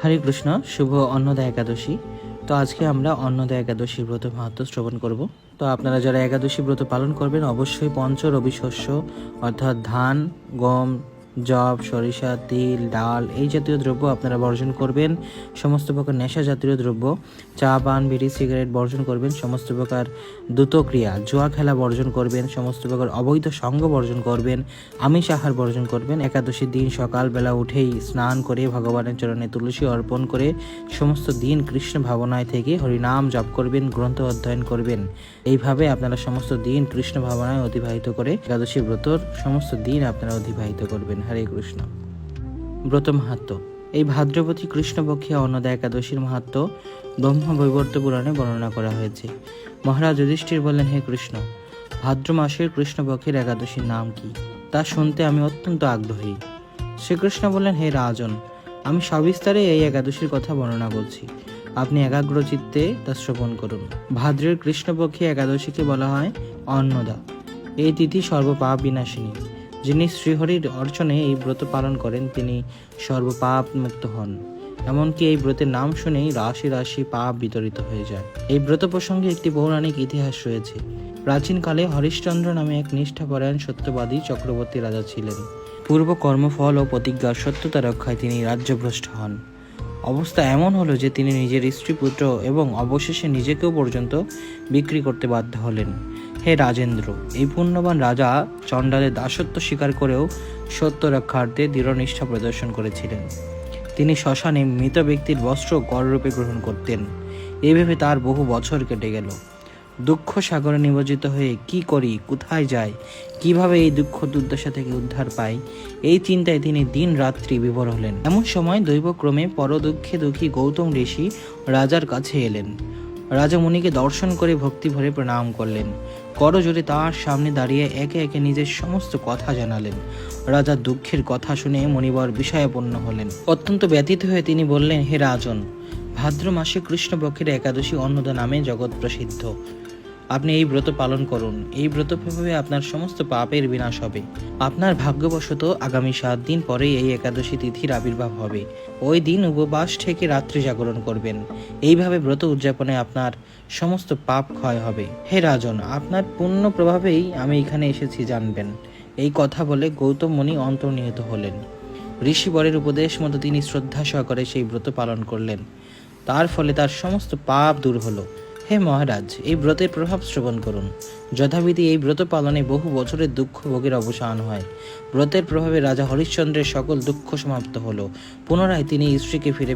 হরে কৃষ্ণ, শুভ অন্নদা একাদশী। তো আজকে আমরা অন্নদা একাদশী ব্রত মাহাত্ম শ্রবণ করব। তো আপনারা যারা একাদশী ব্রত পালন করবেন, অবশ্যই পঞ্চ রবি শস্য অর্থাৎ ধান, গম জব, সরিষা, তিল, ডাল এই জাতীয় দ্রব্য আপনারা বর্জন করবেন। সমস্ত প্রকার নেশা জাতীয় দ্রব্য, চা, পান, বিড়ি, সিগারেট বর্জন করবেন। সমস্ত প্রকার দ্রুতক্রিয়া, জুয়া খেলা বর্জন করবেন। সমস্ত প্রকার অবৈধ সঙ্গ বর্জন করবেন। আমিষ আহার বর্জন করবেন। একাদশীর দিন সকালবেলা উঠেই স্নান করে ভগবানের চরণে তুলসী অর্পণ করে সমস্ত দিন কৃষ্ণ ভাবনায় থেকে হরিনাম জপ করবেন, গ্রন্থ অধ্যয়ন করবেন। এইভাবে আপনারা সমস্ত দিন কৃষ্ণ ভাবনায় অতিবাহিত করে একাদশী ব্রতর সমস্ত দিন আপনারা অতিবাহিত করবেন। হরে কৃষ্ণ। ব্রত মাহাত্ম এই ভাদ্রবতী কৃষ্ণপক্ষে অন্নদা একাদশীর মাহাত্ম ব্রহ্ম বৈবর্ত পুরাণে বর্ণনা করা হয়েছে। মহারাজ যুধিষ্ঠির বললেন, হে কৃষ্ণ, ভাদ্র মাসের কৃষ্ণপক্ষের একাদশীর নাম কি? তা শুনতে আমি অত্যন্ত আগ্রহী। শ্রীকৃষ্ণ বললেন, হে রাজন, আমি সবিস্তারে এই একাদশীর কথা বর্ণনা করছি। আপনি একাগ্র চিত্তে তা শ্রবণ করুন। ভাদ্রের কৃষ্ণপক্ষে একাদশীকে বলা হয় অন্নদা। এই তিথি সর্বপাপ বিনাশিনী। যিনি শ্রীহরির অর্চনে এই ব্রত পালন করেন, তিনি সর্বপাপ মুক্ত হন। এমনকি এই ব্রতের নাম শুনেই রাশি রাশি পাপ বিতরিত হয়ে যায়। এই ব্রত প্রসঙ্গে একটি পৌরাণিক ইতিহাস রয়েছে। প্রাচীনকালে হরিশ্চন্দ্র নামে এক নিষ্ঠাপরায়ণ সত্যবাদী চক্রবর্তী রাজা ছিলেন। পূর্ব কর্মফল ও প্রতিজ্ঞার সত্যতা রক্ষায় তিনি রাজ্যভ্রষ্ট হন। অবস্থা এমন হলো যে তিনি নিজের স্ত্রী পুত্র এবং অবশেষে নিজেকেও পর্যন্ত বিক্রি করতে বাধ্য হলেন। হে রাজেন্দ্র, এই পুণ্যবান রাজা চণ্ডালের দাসত্ব স্বীকার করেও সত্য রক্ষার্থে দৃঢ় নিষ্ঠা প্রদর্শন করেছিলেন। তিনি শ্মশানে মৃত ব্যক্তির বস্ত্র কররূপে গ্রহণ করতেন। এইভাবে তার বহু বছর কেটে গেল। দুঃখ সাগরে নিমজ্জিত হয়ে কি করি, কোথায় যাই, কীভাবে এই দুঃখ দুর্দশা থেকে উদ্ধার পাই, এই চিন্তায় তিনি দিন রাত্রি বিভোর হলেন। এমন সময় দৈবক্রমে পরদুঃখে দুঃখী গৌতম ঋষি রাজার কাছে এলেন। রাজা মুনিকে দর্শন করে ভক্তি ভরে প্রণাম করলেন। করজোরে তার সামনে দাঁড়িয়ে একে একে নিজের সমস্ত কথা জানালেন। রাজা দুঃখের কথা শুনে মণিবর বিষয়াপন্ন হলেন। অত্যন্ত ব্যতীত হয়ে তিনি বললেন, হে রাজন ভাদ্র মাসে কৃষ্ণপক্ষের একাদশী অন্নদা নামে জগৎ প্রসিদ্ধ। আপনি এই ব্রত পালন করুন। এই ব্রত প্রভাবে আপনার সমস্ত পাপের বিনাশ হবে। আপনার ভাগ্যবশত আগামী সাত দিন পরেই এই একাদশী তিথির আবির্ভাব হবে। ওই দিন উপবাস থেকে রাত্রি জাগরণ করবেন। এইভাবে ব্রত উদযাপনে আপনার সমস্ত পাপ ক্ষয় হবে। হে রাজন, আপনার পুণ্য প্রভাবেই আমি এখানে এসেছি জানবেন। এই কথা বলে গৌতম মুনি অন্তর্নিহিত হলেন। ঋষিবরের উপদেশ মতো তিনি শ্রদ্ধা সহকারে সেই ব্রত পালন করলেন। তার ফলে তার সমস্ত পাপ দূর হলো। হে মহারাজ, এই ব্রতের প্রভাব শ্রবণ করুন। যথাবিধি এই ব্রত পালনে বহু বছরের দুঃখ ভোগের অবসান হয়। ব্রতের প্রভাবে রাজা হরিশ্চন্দ্রের সকল দুঃখ সমাপ্ত হলো। পুনরায় তিনি স্ত্রীকে ফিরে